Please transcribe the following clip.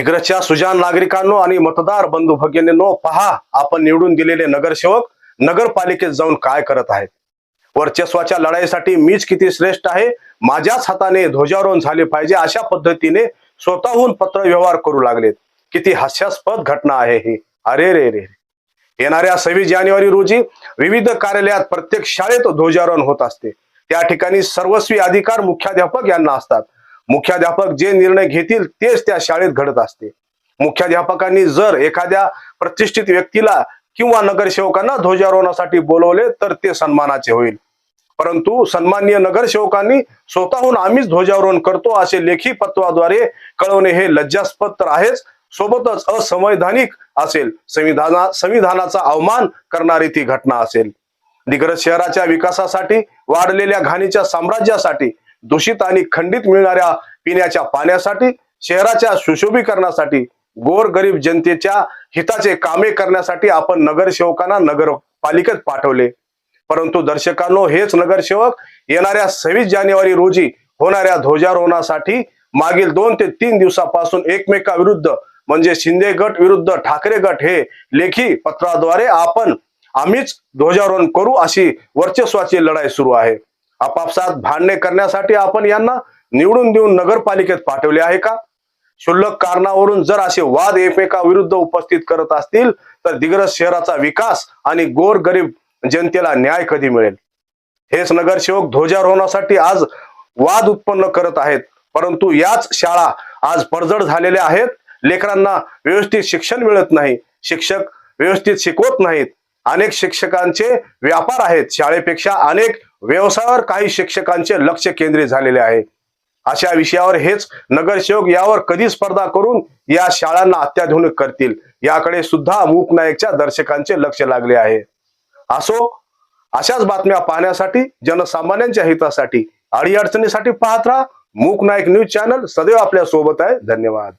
दिग्रजच्या सुजान नागरिकांनो आणि मतदार बंधू भगिनींनो पहा आपण निवडून दिलेले नगरसेवक नगरपालिकेत जाऊन काय करत आहेत? वर्चस्वाच्या लढाईसाठी मीच किती श्रेष्ठ आहे? माझ्याच हाताने ध्वजारोहण झाले पाहिजे अशा पद्धतीने स्वतःहून पत्र व्यवहार करू लागलेत. किती हास्यास्पद घटना आहे ही. अरे रे रे. येणाऱ्या सव्वीस जानेवारी रोजी विविध कार्यालयात प्रत्येक शाळेत ध्वजारोहण होत असते. त्या ठिकाणी सर्वस्वी अधिकार मुख्याध्यापक यांना असतात. मुख्याध्यापक जे निर्णय घेतील तेच त्या शाळेत घडत असते. मुख्याध्यापकांनी जर एखाद्या प्रतिष्ठित व्यक्तीला किंवा नगरसेवकांना ध्वजारोहणासाठी बोलवले तर ते सन्मानाचे होईल. परंतु सन्माननीय नगरसेवकांनी स्वतःहून आम्हीच ध्वजारोहण करतो असे लेखी पत्राद्वारे कळवणे हे लज्जास्पद तर आहेच. सोबतच असंवैधानिक असेल संविधाना संविधानाचा अवमान करणारी ती घटना असेल. दिग्रज शहराच्या विकासासाठी वाढलेल्या घाणीच्या साम्राज्यासाठी दूषित आणि खंडित मिळणाऱ्या पिण्याच्या पाण्यासाठी शहराच्या सुशोभीकरणासाठी गोरगरीब जनतेच्या हिताचे कामे करण्यासाठी आपण नगरसेवकांना नगरपालिकेत पाठवले. परंतु दर्शकांनो हेच नगरसेवक येणाऱ्या सव्वीस जानेवारी रोजी होणाऱ्या ध्वजारोहणासाठी मागील दोन ते तीन दिवसापासून एकमेकाविरुद्ध म्हणजे शिंदे गट विरुद्ध ठाकरे गट हे लेखी पत्राद्वारे आपण आम्हीच ध्वजारोहण करू अशी वर्चस्वाची लढाई सुरू आहे. आपापसात भांडणे करण्यासाठी आपण यांना निवडून देऊन नगरपालिकेत पाठवले आहे का? क्षुल्लक कारणावरून जर असे वाद एकमेकाविरुद्ध उपस्थित करत असतील तर दिग्रज शहराचा विकास आणि गोर गरीब जनतेला न्याय कधी मिळेल? हेच नगरसेवक ध्वजारोहणासाठी आज वाद उत्पन्न करत आहेत. परंतु याच शाळा आज पडझड झालेल्या आहेत. लेकरांना व्यवस्थित शिक्षण मिळत नाही. शिक्षक व्यवस्थित शिकवत नाहीत. अनेक शिक्षकांचे व्यापार आहेत. शाळेपेक्षा अनेक व्यवसायावर काही शिक्षकांचे लक्ष केंद्रित झालेले आहे. अशा विषयावर हेच नगरसेवक यावर कधी स्पर्धा करून या शाळांना अत्याधुनिक करतील याकडे सुद्धा मूक नायकच्या दर्शकांचे लक्ष लागले आहे. असो अशाच बातम्या पाहण्यासाठी जनसामान्यांच्या हितासाठी अडीअडचणीसाठी पाहत राहा. मूक नायक न्यूज चॅनल सदैव आपल्यासोबत आहे. धन्यवाद.